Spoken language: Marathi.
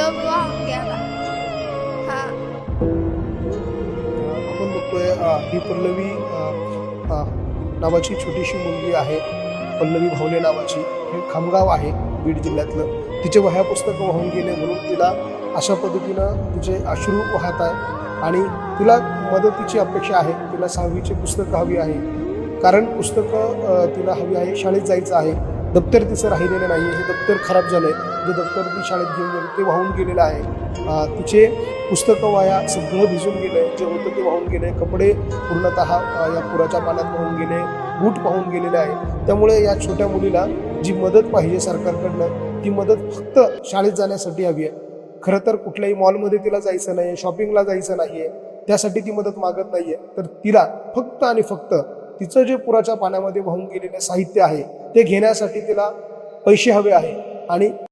जग वाहून हा आपण बघतोय ही पल्लवी नावाची छोटीशी मुलगी आहे पल्लवी भावले नावाची. हे खामगाव आहे बीड जिल्ह्यातलं. तिचे वह्या पुस्तकं वाहून गेले म्हणून तिला अशा पद्धतीनं तिचे अश्रू वाहत आहे आणि तिला मदतीची अपेक्षा आहे. तिला सहावीची पुस्तकं हवी आहे. कारण पुस्तकं तिला हवी आहे शाळेत जायचं आहे. दप्तर तिचं राहिलेलं नाही हे दप्तर खराब झालं आहे जे दप्तर ती शाळेत घेऊन गेली ते वाहून गेलेलं आहे. तिचे पुस्तकं वाया सगळं भिजून गेलं जे होतं ते वाहून गेले कपडे पूर्णतः या पुराच्या पाण्यात वाहून गेले. बूट वाहून गेलेले आहे. त्यामुळे या छोट्या मुलीला जी मदत पाहिजे सरकारकडनं ती मदत फक्त शाळेत जाण्यासाठी हवी आहे. खरं तर कुठल्याही मॉलमध्ये तिला जायचं नाही आहे शॉपिंगला जायचं नाही आहे त्यासाठी ती मदत मागत नाही आहे तर तिला फक्त आणि फक्त तिचं जे पुराच्या पाण्यामध्ये वाहून गेलेलं साहित्य आहे ते घेण्यासाठी तिला पैसे हवे आहे. आणि